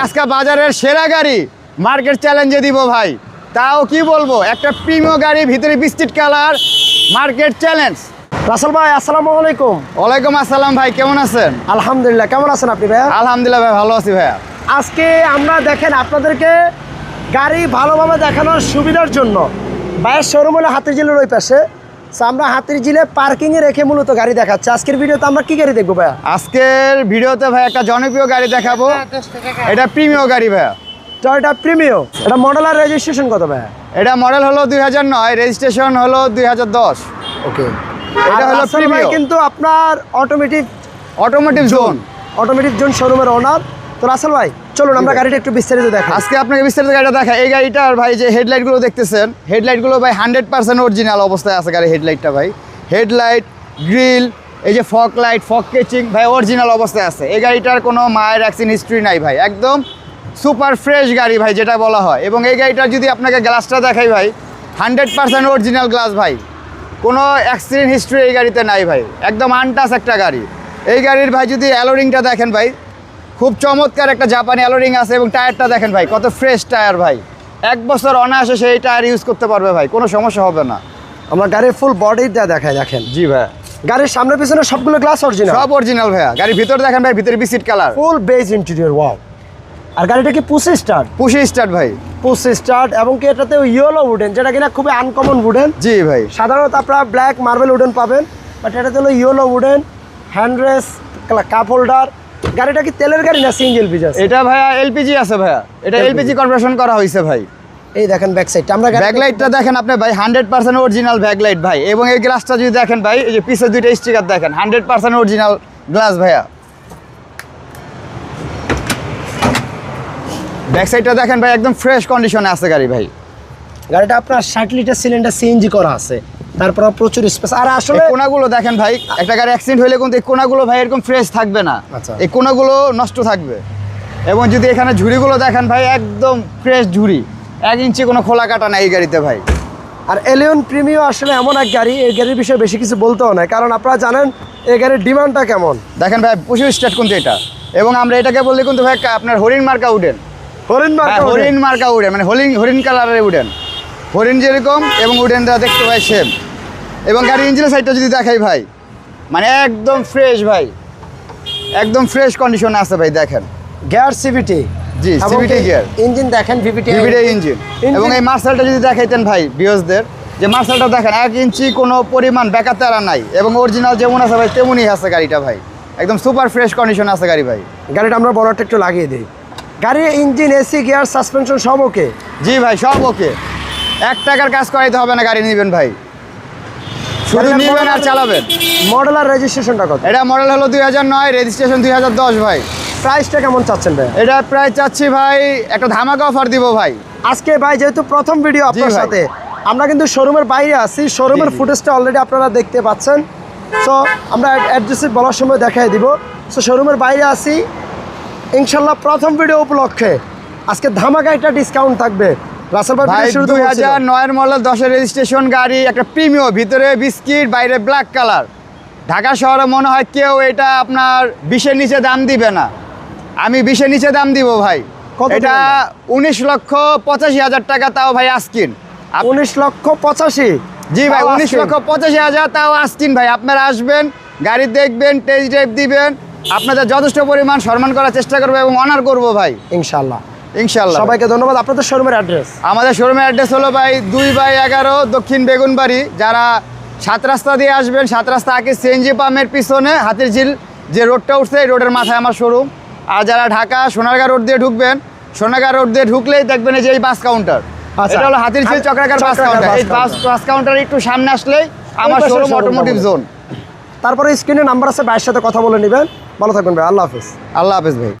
আজকে বাজারের সেরা গাড়ি মার্কেট চ্যালেঞ্জে দিব ভাই। তাও কি বলব একটা প্রিমিয় গাড়ি ভিতরে biscuit colour market challenge Russel ভাই আসসালামু আলাইকুম। ওয়ালাইকুম আসসালাম ভাই কেমন আছেন? আলহামদুলিল্লাহ কেমন আছেন আপনি ভাইয়া? আলহামদুলিল্লাহ ভাই ভালো আছি ভাইয়া। আজকে আমরা দেখেন আপনাদেরকে গাড়ি ভালোভাবে দেখানোর সুবিধার জন্য ভাইয়ের শোরুম হলো হাতির জিলের ওই পাশে। আমরা হাতির জিলে পার্কিংয়ে রেখে মূলত গাড়ি দেখাচ্ছি। আজকের ভিডিওতে আমরা কি গাড়ি দেখব ভাইয়া? আজকের ভিডিওতে ভাই একটা জনপ্রিয় গাড়ি দেখাবো। এটা প্রিমিয় গাড়ি ভাইয়া। Toyota Premio. এটা মডেল আর রেজিস্ট্রেশন কত ভাইয়া? এটা মডেল হলো দুই হাজার নয় রেজিস্ট্রেশন হলো দুই হাজার দশ। ওকে এটা হলো ভাই কিন্তু আপনার automatic automatic zone automatic zone শোরুমের ওনার তো রাসেল ভাই চলুন আমরা গাড়িটা একটু বিস্তারিত দেখাই। আজকে আপনাকে বিস্তারিত গাড়িটা দেখা এই গাড়িটার ভাই যে হেডলাইটগুলো দেখতেছেন হেডলাইটগুলো ভাই হান্ড্রেড পার্সেন্ট অরিজিনাল অবস্থায় আছে গাড়ি হেডলাইটটা ভাই। হেডলাইট গ্রিল এই যে ফক লাইট ফক কেচিং ভাই অরিজিনাল অবস্থায় আছে। এই গাড়িটার কোনো মায়ের অ্যাক্সিডেন্ট হিস্ট্রি নাই ভাই। একদম সুপার ফ্রেশ গাড়ি ভাই যেটা বলা হয়। এবং এই গাড়িটার যদি আপনাকে গ্লাসটা দেখাই ভাই হান্ড্রেড পার্সেন্ট অরিজিনাল গ্লাস ভাই। কোনো অ্যাক্সিডেন্ট হিস্ট্রি এই গাড়িতে নাই ভাই। একদম আনটাস একটা গাড়ি। এই গাড়ির ভাই যদি অ্যালোরিংটা দেখেন ভাই খুব চমৎকার একটা জাপানি অ্যালোরিং আছে এবং টায়ারটা দেখেন ভাই কত ফ্রেশ টায়ার ভাই। এক বছর অনায়াসে সেই টায়ার ইউজ করতে পারবে ভাই কোনো সমস্যা হবে না। আমরা গাড়ির ফুল বডি দেয়া দেখাই দেখেন। জি ভাই। গাড়ির সামনে পিছনে সবগুলো গ্লাস অরিজিনাল সব অরিজিনাল ভাইয়া। গাড়ির ভিতর দেখেন ভাই ভিতরে biscuit colour full beige interior wow আর গাড়িটা কি পুসি স্টার্ট পুশি স্টার্ট ভাই। পুসি স্টার্ট এবং কি এটাতে ইয়েলো উডেন যেটা কিনা খুবই আনকমন উডেন জি ভাই। সাধারণত আপনারা ব্ল্যাক মার্বেল উডেন পাবেন বাট এটাতে হলো yellow wooden handrest cup holder গাড়িটা কি তেলের গাড়ি না সিঙ্গেল পিজাস এটা ভাইয়া এলপিজি আছে ভাইয়া। এটা এলপিজি। কনভার্সন করা হয়েছে ভাই। এই দেখেন ব্যাক সাইডটা আমরা ব্যাকলাইটটা দেখেন। আপনি ভাই হান্ড্রেড পার্সেন্ট অরিজিনাল ব্যাকলাইট ভাই। এবং এই গ্লাসটা যদি দেখেন ভাই এই যে পিছের দুইটা স্টিকার দেখেন হান্ড্রেড পার্সেন্ট অরিজিনাল গ্লাস ভাইয়া। ব্যাক সাইডটা দেখেন ভাই একদম ফ্রেশ কন্ডিশনে আছে গাড়ি ভাই। গাড়িটা আপনার ষাট লিটার সিলিন্ডার সিএনজি করা আছে। তারপর প্রচুর স্পেস আর আসলে কোনাগুলো দেখেন ভাই একটা গাড়ি অ্যাক্সিডেন্ট হলে কিন্তু এই কোনাগুলো ভাই এরকম ফ্রেশ থাকবে না। আচ্ছা। এই কোনাগুলো নষ্ট থাকবে। এবং যদি এখানে ঝুড়িগুলো দেখেন ভাই একদম ফ্রেশ ঝুড়ি। এক ইঞ্চি কোনো খোলা কাটা নাই এই গাড়িতে ভাই। আর এলিয়ন প্রিমিও আসলে এমন এক গাড়ি এই গাড়ির বিষয়ে বেশি কিছু বলতেও নয় কারণ আপনারা জানেন এই গাড়ির ডিমান্ডটা কেমন? দেখেন ভাই প্রচুর স্টার্ট কিন্তু এটা। এবং আমরা এটাকে বললে কিন্তু ভাই আপনার হরিণ মার্কা উডেন। হরিণ হ্যাঁ, মার্কা হরিণ মার্কা উডেন। মানে হরিণ হরিণ কালারের উডেন। হরিণ যেরকম এবং উডেনটা দেখতে ভাই সেম এবং গাড়ির ইঞ্জিনের সাইডটা যদি দেখাই ভাই মানে একদম ফ্রেশ ভাই একদম ফ্রেশ কন্ডিশনে আছে ভাই দেখেন। গিয়ার সিভিটি জি, সিভিটি গিয়ার ইঞ্জিন দেখেন ভিভিটি ভিভিডে ইঞ্জিন এবং এই মার্শালটা যদি দেখাইতেন ভাই বিয়সদের যে মার্শালটা দেখেন এক ইঞ্চি কোনো পরিমাণ বেকার তারা নাই এবং অরিজিনাল যেমন আছে ভাই তেমনই আছে গাড়িটা ভাই। একদম সুপার ফ্রেশ কন্ডিশনে আছে গাড়ি ভাই। গাড়িটা আমরা বড়টা একটু লাগিয়ে দিই। গাড়ির ইঞ্জিন এসি গিয়ার সাসপেনশন সব ওকে জি ভাই সব ওকে এক টাকার কাজ করাইতে হবে না গাড়ি নেবেন ভাই। শুধু নেবেন আর চালাবেন। মডেল আর রেজিস্ট্রেশনটা কত? এটা মডেল হলো দুই হাজার নয় রেজিস্ট্রেশন দুই হাজার দশ ভাই। প্রাইসটা কেমন চাচ্ছেন ভাই? এটা প্রায় চাচ্ছি ভাই একটা ধামাকা অফার দিব ভাই। আজকে ভাই যেহেতু প্রথম ভিডিও আপনার সাথে আমরা কিন্তু শোরুমের বাইরে আছি শোরুমের। ফুটেজটা অলরেডি আপনারা দেখতে পাচ্ছেন। সো আমরা অ্যাড্রেসে বলার সময় দেখাই দিব। সো শোরুমের বাইরে আছি। ইনশাল্লাহ প্রথম ভিডিও উপলক্ষে আজকে ধামাকা একটা ডিসকাউন্ট থাকবে। রাসেল ভাই ভাই ভিডিও শুরুতে দুই হাজার নয়ের মডেল দশের রেজিস্ট্রেশন গাড়ি একটা প্রিমিয় ভিতরে বিস্কিট বাইরে ব্ল্যাক কালার ঢাকা শহরে মনে হয় কেউ এটা আপনার বিশের নিচে দাম দিবে না। আমি বিশের নিচে দাম দিব ভাই। এটা উনিশ লক্ষ পঁচাশি হাজার টাকা তাও ভাই আস্কিন উনিশ লক্ষ পঁচাশি? জি ভাই উনিশ লক্ষ পঁচাশি হাজার তাও আস্কিন ভাই। আপনারা আসবেন গাড়ি দেখবেন টেস্ট ড্রাইভ দিবেন। আপনাদের যথেষ্ট পরিমাণ সম্মান করার চেষ্টা করব এবং অনার করব ভাই। ইনশাল্লাহ। ইনশাল্লাহ সবাইকে ধন্যবাদ। আপনাদের শোরুমের অ্যাড্রেস? আমাদের শোরুমের অ্যাড্রেস হলো ভাই দুই বাই এগারো দক্ষিণ বেগুনবাড়ি। যারা সাত রাস্তা দিয়ে আসবেন সাত রাস্তা আগে সিএনজি পাম্পের পিছনে হাতির ঝিল যে রোডটা উঠছে এই রোডের মাথায় আমার শোরুম। আর যারা ঢাকা সোনারগাঁ রোড দিয়ে ঢুকবেন সোনারগাঁ রোড দিয়ে ঢুকলেই দেখবেন এই যে এই বাস কাউন্টার। আচ্ছা। এটা হলো হাতির ঝিল চক্রাকার বাস কাউন্টার। এই বাস বাস কাউন্টার একটু সামনে আসলেই আমার শোরুম অটোমোটিভ জোন তারপরে স্ক্রিনে নাম্বার আছে ভাইয়ের সাথে কথা বলে নেবেন। ভালো থাকবেন ভাই আল্লাহ হাফিজ। আল্লাহ হাফিজ ভাই।